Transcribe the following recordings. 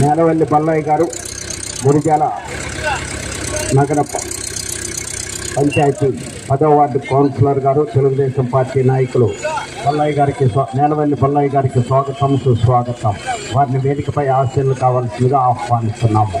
నేలవల్లి బల్లయ్య గారు గురిజాల నగర పంచాయతీ పదవ వార్డు కౌన్సిలర్ గారు తెలుగుదేశం పార్టీ నాయకులు. బల్లయ్య గారికి నేలవల్లి బల్లయ్య గారికి స్వాగతం సుస్వాగతం. వారిని వేదికపై ఆశీర్లు కావాల్సిందిగా ఆహ్వానిస్తున్నాము.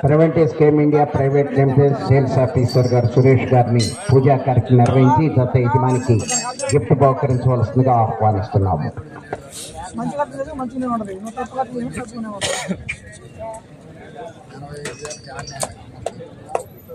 Private scheme India private limited sales officer గారు సురేష్ గారిని పూజా కార్యక్రమం నిర్వహించి దత్త యజమానికి గిఫ్ట్ బహుకరించవలసిందిగా ఆహ్వానిస్తున్నాము. మంచిగా మంచిగానే ఉండదు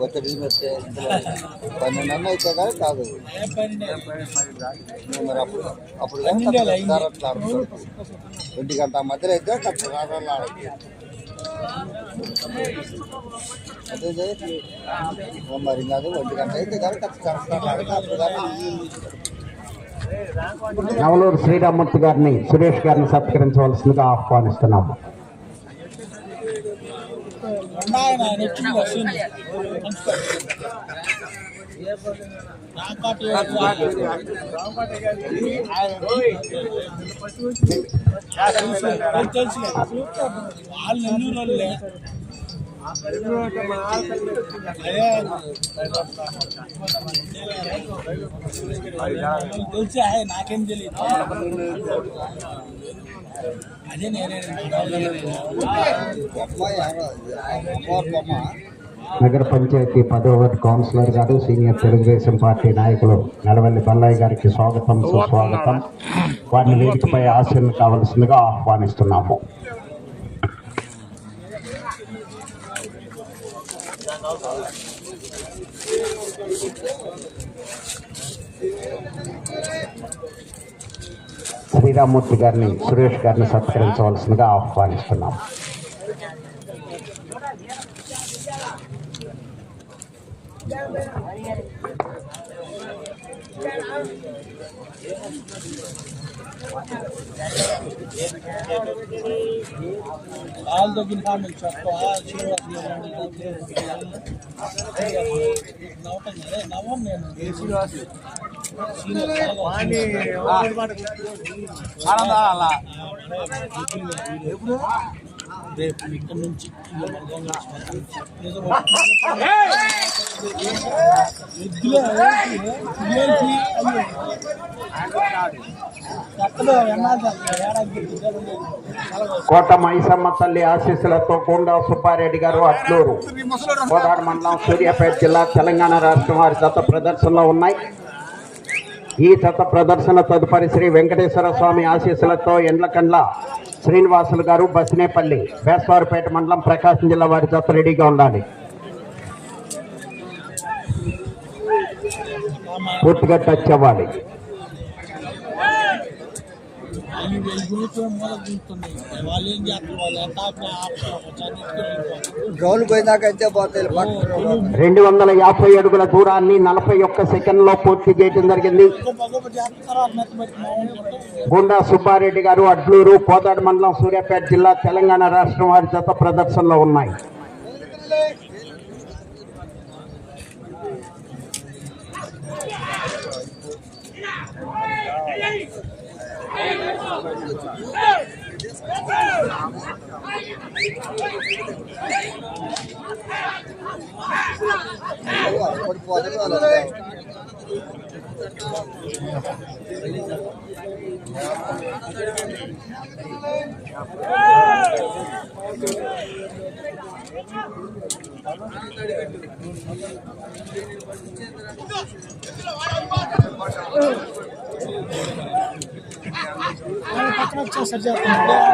ఒత్తిడి పన్నెండు అన్న అయితే కానీ కాదు మరి అప్పుడు అప్పుడు ఒంటి గంట మధ్యలో అయితే కట్ట అదే మరి కాదు ఒంటి గంట అయితే కానీ కట్ట అప్పుడు కానీ నవలూరు శ్రీరామూర్తి గారిని సురేష్ గారిని సత్కరించవలసిందిగా ఆహ్వానిస్తున్నాము వాళ్ళు తెలిసి ఆయన నాకేం తెలియదు అదే నేనే నగర పంచాయతీ పదవ కౌన్సిలర్ గారు సీనియర్ తెలుగుదేశం పార్టీ నాయకులు నడవల్లి బల్లయ్య గారికి స్వాగతం సుస్వాగతం. వారిని వేదికపై ఆశీర్లు కావలసిందిగా ఆహ్వానిస్తున్నాము. శ్రీరామూర్తి గారిని సురేష్ గారిని సత్కరించవలసిందిగా ఆహ్వానిస్తున్నాము వాళ్ళు తగ్గిన కామెంట్ చెప్ప నవ్వం నేను రేపు ఇక్కడ నుంచి కోట మైసమ్మ తల్లి ఆశీస్సులతో కొండా సుబ్బారెడ్డి గారు అట్లూరు. కోదాడు మండలం సూర్యాపేట జిల్లా తెలంగాణ రాష్ట్రం వారి గత ప్రదర్శనలో ఉన్నాయి. ఈ జత ప్రదర్శన తదుపరి శ్రీ వెంకటేశ్వర స్వామి ఆశీస్సులతో ఎండ్లకండ్ల శ్రీనివాసులు గారు బసినేపల్లి బేస్వారిపేట మండలం ప్రకాశం జిల్లా వారి జత రెడీగా ఉండాలి. పూర్తిగా టచ్ అవ్వాలి. అవి మూల వాళ్ళు ఏం చేస్తారు? వాళ్ళు డ్రోన్ పోయినాక అయితే పోతాయి పక్కన రెండు వందల యాభై అడుగుల దూరాన్ని నలభై ఒక్క సెకండ్లో పూర్తి చేయడం జరిగింది. గుండా సుబ్బారెడ్డి గారు అడ్లూరు కోదాడు మండలం సూర్యాపేట జిల్లా తెలంగాణ రాష్ట్రం వారి జత ప్రదర్శనలో ఉన్నాయి.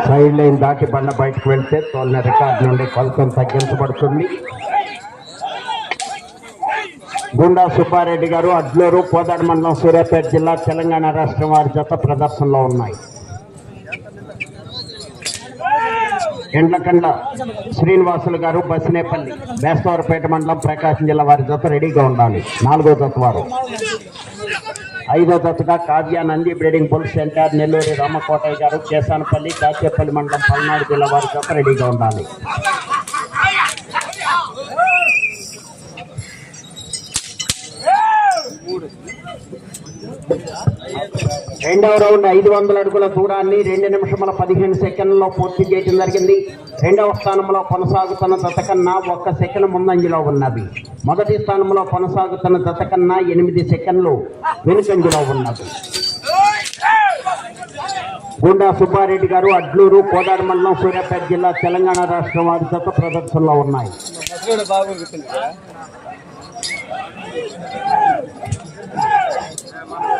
సైడ్ లైన్ దాటి బండ బయటకు వెళ్తే తోలిన రికార్డు నుండి కొలతం తగ్గించబడుతుంది గుండా సుబ్బారెడ్డి గారు అడ్లూరు పోదాడు మండలం సూర్యాపేట జిల్లా తెలంగాణ రాష్ట్రం వారి జత ప్రదర్శనలో ఉన్నాయి. ఎండ్లకండ శ్రీనివాసులు గారు బసినేపల్లి బేస్తవరపేట మండలం ప్రకాశం జిల్లా వారి జత రెడీగా ఉండాలి. నాలుగో జత వారు. ఐదో జతగా Kavya Nandi breeding bull centre Nelluri Ramakotaiah గారు కేసానపల్లి దాచేపల్లి మండలం పల్నాడు జిల్లా వారి జత రెడీగా ఉండాలి. రెండవ రౌండ్ ఐదు వందల అడుగుల దూరాన్ని రెండు నిమిషముల పదిహేను సెకండ్లలో పూర్తి చేయడం జరిగింది. రెండవ స్థానంలో కొనసాగుతున్న జత కన్నా ఒక్క సెకండ్ ముందంజలో ఉన్నవి మొదటి స్థానంలో కొనసాగుతున్న జత కన్నా ఎనిమిది సెకండ్లు వెనుకంజలో ఉన్నవి గుండా సుబ్బారెడ్డి గారు అడ్లూరు కోదాడు మండలం సూర్యాపేట జిల్లా తెలంగాణ రాష్ట్రం వారి జత ప్రదర్శనలో ఉన్నాయి.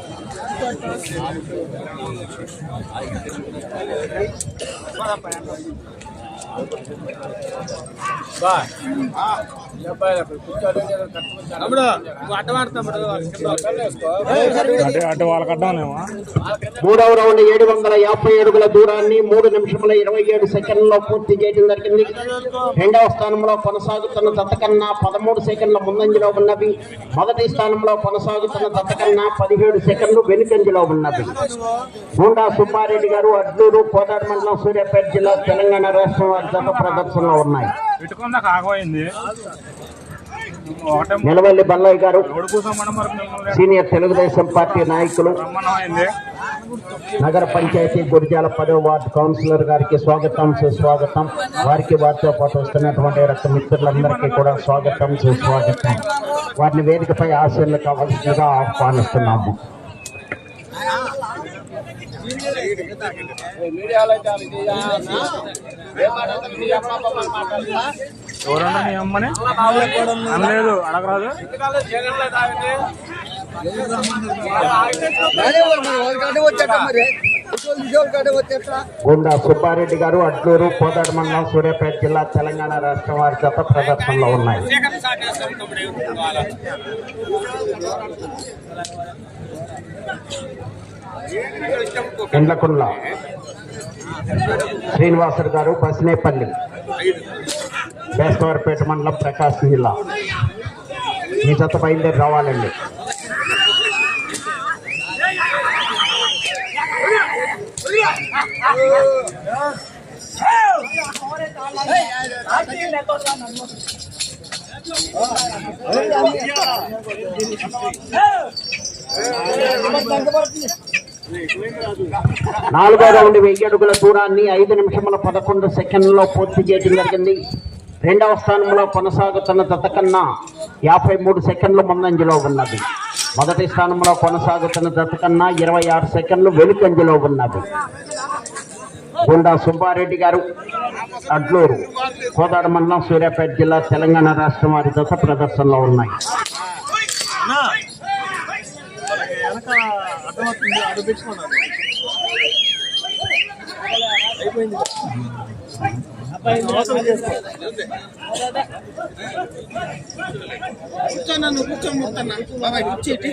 అంటే అటు వాళ్ళకి అడ్డానేమో మూడవ రౌండ్ ఏడు వందల యాభై అడుగుల దూరాన్ని మూడు నిమిషముల ఇరవై ఏడు సెకండ్లలో పూర్తి చేయడం జరిగింది రెండవ స్థానంలో కొనసాగుతున్న జత కన్నా పదమూడు సెకండ్ల ముందంజలో ఉన్నవి. మొదటి స్థానంలో కొనసాగుతున్న జత కన్నా పదిహేడు సెకండ్లు వెనుకంజలో ఉన్నవి. గూండా సుబ్బారెడ్డి గారు అడ్లూరు కోదాడు మండలం సూర్యాపేట జిల్లా తెలంగాణ రాష్ట్రం జత ప్రదర్శనలో ఉన్నాయి. కాకపోయింది నిలవల్లి బల్లయ్య గారు సీనియర్ తెలుగుదేశం పార్టీ నాయకులు నగర పంచాయతీ గురిజాల పదవ వార్డు కౌన్సిలర్ గారికి స్వాగతం సుస్వాగతం. వారికి వారితో పాటు వస్తున్నటువంటి రక్త మిత్రులందరికీ కూడా స్వాగతం సుస్వాగతం. వారిని వేదికపై ఆశీర్లు కావాల్సిందిగా ఆహ్వానిస్తున్నాము. ఎవరన్నా మీ అమ్మని? అనలేదు అడగరాదు. గుండా సుబ్బారెడ్డి గారు అట్లూరు కోదాడు మండలం సూర్యాపేట జిల్లా తెలంగాణ రాష్ట్రం వారి చేత ప్రదర్శనలో ఉన్నాయి. ఎండ్లకుండ్ల శ్రీనివాసుడు గారు బసినేపల్లి బేస్తవారిపేట మండలం ప్రకాశం జిల్లా మీ జత బయలుదేరి రావాలండి నాలుగో రౌండ్ వెయ్యి అడుగుల దూరాన్ని ఐదు నిమిషముల పదకొండు సెకండ్లలో పూర్తి చేయడం జరిగింది. రెండవ స్థానంలో కొనసాగుతున్న దత్తకన్నా కన్నా యాభై మూడు సెకండ్లు ముందంజలో ఉన్నది. మొదటి స్థానంలో కొనసాగుతున్న దత్తకన్నా ఇరవై ఆరు సెకండ్లు వెనుకంజలో ఉన్నది. గుండా సుబ్బారెడ్డి గారు అడ్లూరు కోదాడ మండలం సూర్యాపేట జిల్లా తెలంగాణ రాష్ట్రం వారి దశ ప్రదర్శనలో ఉన్నాయి. అర్థమవుతుంది అడ్డు పెట్టుకున్నాను. అయిపోయింది. కూర్చోన్నా నువ్వు కూర్చొని ముట్టన్నా బాబాయ్ కూర్చేటి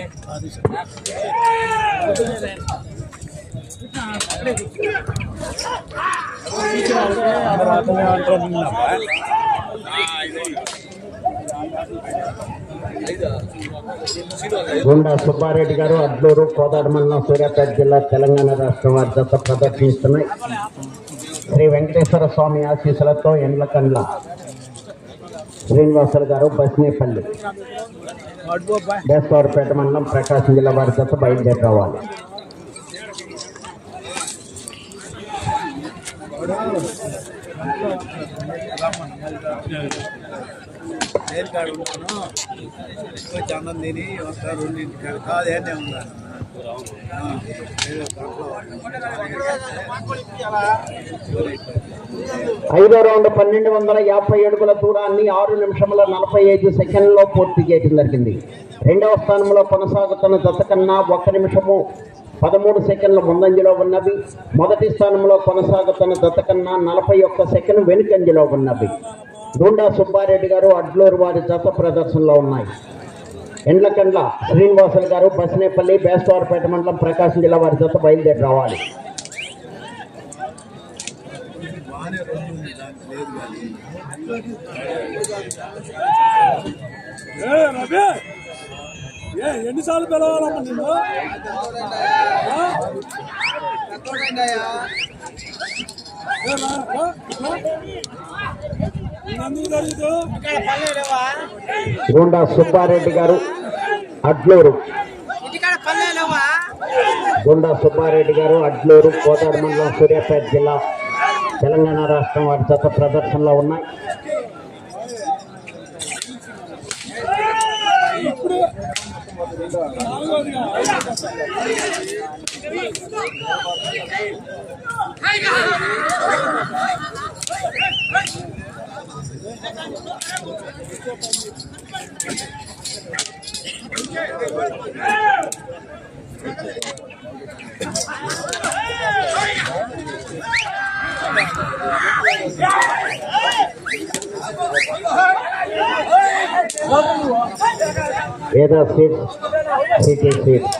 గుండా సుబ్బారెడ్డి గారు అడ్లూరు కోదాటమండలం సూర్యాపేట జిల్లా తెలంగాణ రాష్ట్రం వారి ప్రదర్శిస్తున్నాయి. శ్రీ వెంకటేశ్వర స్వామి ఆశీస్సులతో ఎండ్లకండ్ల శ్రీనివాసులు గారు బస్నేపల్లి బేస్తవారిపేట మండలం ప్రకాశం జిల్లా వారి చేత బయలుదేరి రావాలి నేను కాడ ఉన్నాను. వచ్చి అన్నం తిని వస్తారు రెండింటికి కాదు ఏంటే ఉన్నాను ఐదో రౌండ్ పన్నెండు వందల యాభై అడుగుల దూరాన్ని ఆరు నిమిషముల నలభై ఐదు సెకండ్లో పూర్తి చేయడం జరిగింది. రెండవ స్థానంలో కొనసాగుతున్న దత్తకన్నా కన్నా ఒక్క నిమిషము పదమూడు సెకండ్ల ముందంజలో ఉన్నవి మొదటి స్థానంలో కొనసాగుతున్న దశ కన్నా నలభై ఒక్క సెకండ్ వెనుకంజలో ఉన్నవి గుండా సుబ్బారెడ్డి గారు అడ్లూరు వారి జత ప్రదర్శనలో ఉన్నాయి. ఎండ్లకండ్ల శ్రీనివాసులు గారు బస్నేపల్లి బేస్తవారపేట మండలం ప్రకాశం జిల్లా వారి జత బయలుదేరి రావాలి. ఎన్నిసార్లు పిలవాలమ్మా నిన్ను? గుండా సుబ్బారెడ్డి గారు అడ్లూరు. గుండా సుబ్బారెడ్డి గారు అడ్లూరు కోదాడ మండలం సూర్యాపేట జిల్లా తెలంగాణ రాష్ట్రం వారి జత ప్రదర్శనలో ఉన్నాయి. ఏదో seats city seats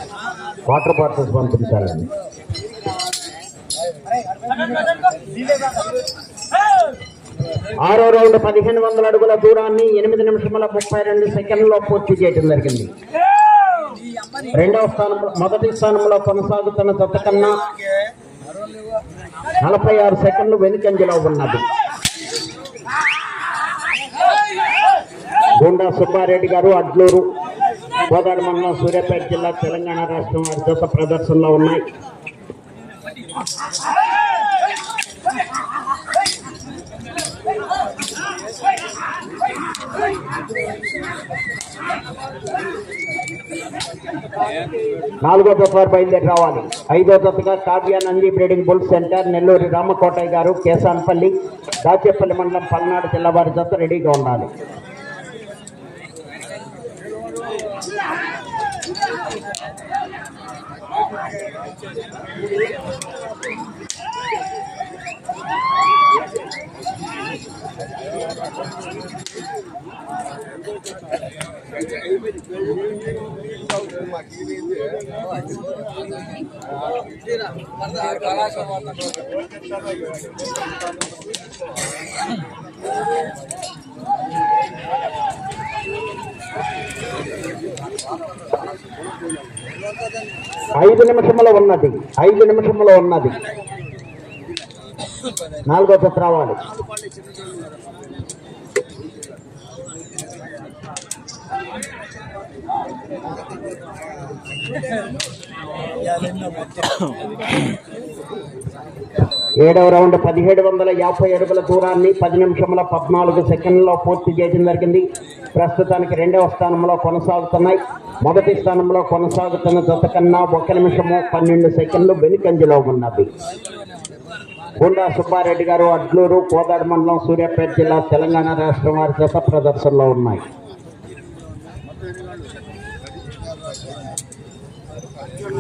water bottles పంపించాలండి. ఆరో రౌండ్ పదిహేను వందల అడుగుల దూరాన్ని ఎనిమిది నిమిషముల ముప్పై రెండు సెకండ్లో పూర్తి చేయడం జరిగింది. రెండవ స్థానంలో మొదటి స్థానంలో కొనసాగుతున్న జత కన్నా నలభై ఆరు సెకండ్లు వెనుకంజలో ఉన్నది. గుండా సుబ్బారెడ్డి గారు అడ్లూరు గోదావరి మండలం సూర్యాపేట జిల్లా తెలంగాణ రాష్ట్రం వారి జత ప్రదర్శనలో ఉన్నాయి. నాలుగో జత బయలుదేరి రావాలి. ఐదో జతగా Kavya Nandi breeding bull centre Nelluri Ramakotaiah గారు కేసాన్పల్లి దాచేపల్లి మండలం పల్నాడు తెల్లవారి జత రెడీగా ఉండాలి. ఐదు నిమిషంలో ఉన్నది ఐదు నిమిషంలో ఉన్నది. నాలుగో చెప్ రావాలి. ఏడవ రౌండ్ పదిహేడు వందల యాభై అడుగుల దూరాన్ని పది నిమిషముల పద్నాలుగు సెకండ్లలో పూర్తి చేయడం జరిగింది. ప్రస్తుతానికి రెండవ స్థానంలో కొనసాగుతున్నాయి. మొదటి స్థానంలో కొనసాగుతున్న జత కన్నా ఒక నిమిషము పన్నెండు సెకండ్లు వెనుకంజలో ఉన్నది. గుండా సుబ్బారెడ్డి గారు అడ్లూరు కోదాడు మండలం సూర్యాపేట జిల్లా తెలంగాణ రాష్ట్రం వారి జత ప్రదర్శనలో ఉన్నాయి.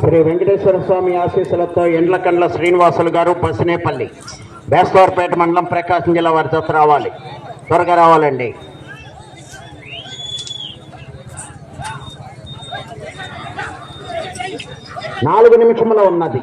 శ్రీ వెంకటేశ్వర స్వామి ఆశీస్సులతో ఎండ్లకండ్ల శ్రీనివాసులు గారు పసినేపల్లి బేస్తవారపేట మండలం ప్రకాశం జిల్లా వారి జత రావాలి. త్వరగా రావాలండి. నాలుగు నిమిషముల ఉన్నది.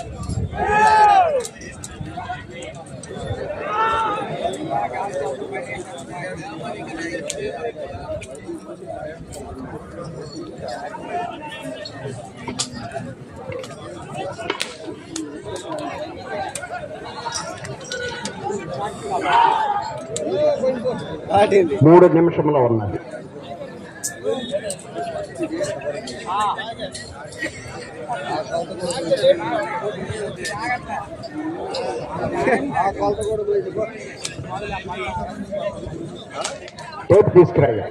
మూడు నిమిషంలో ఉన్నది ఆ టేప్ తీసుకురాయ్యా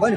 పోనీ.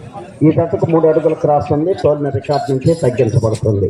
ఈ దశకు మూడు అడుగుల క్రాస్ ఉంది. తోలిన రికార్డ్ నుంచి తగ్గించబడుతుంది.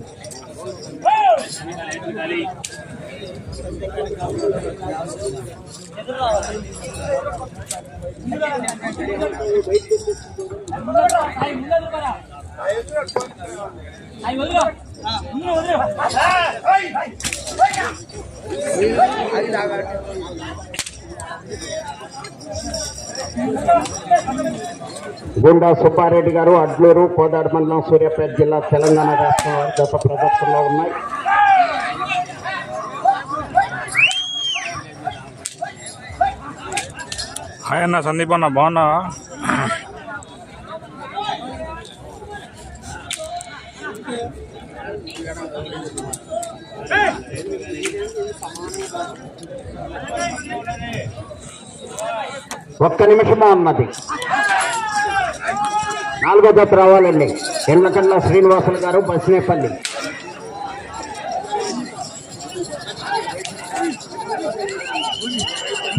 గుండా సుబ్బారెడ్డి గారు అడ్లూరు కోదాడు మండలం సూర్యాపేట జిల్లా తెలంగాణ రాష్ట్రం వారి గత ప్రదర్శనలో ఉన్నాయి. హాయ్ అన్న సందీప్ అన్న బాగున్నావా? ఒక్క నిమిషమా ఉన్నది నాలుగో జత రావాలండి. ఎల్లకల్లా శ్రీనివాసులు గారు బస్నేపల్లి.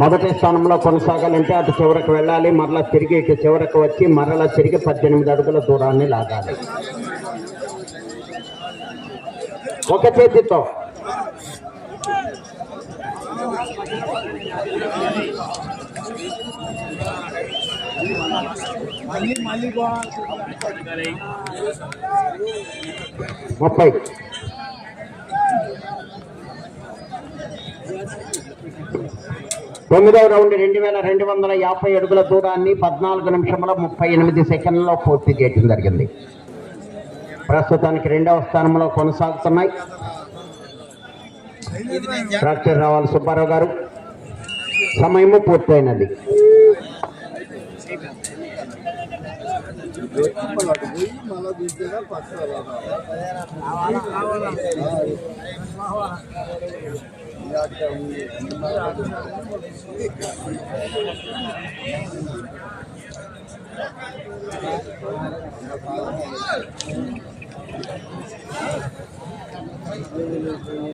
మొదటి స్థానంలో కొనసాగాలంటే అటు చివరకు వెళ్ళాలి మరలా తిరిగి ఇటు చివరకు వచ్చి మరలా తిరిగి పద్దెనిమిది అడుగుల దూరాన్ని లాగాలి. ఒక చేతితో. ముప్పై. తొమ్మిదవ రౌండ్ రెండు వేల రెండు వందల యాభై అడుగుల దూరాన్ని పద్నాలుగు నిమిషముల ముప్పై ఎనిమిది సెకండ్లలో పూర్తి చేయడం జరిగింది. ప్రస్తుతానికి రెండవ స్థానంలో కొనసాగుతున్నాయి. ఫ్రాక్చర్ రావాలి సుబ్బారావు గారు సమయము పూర్తయినది. మళ్ళీ చూస్తే పక్కన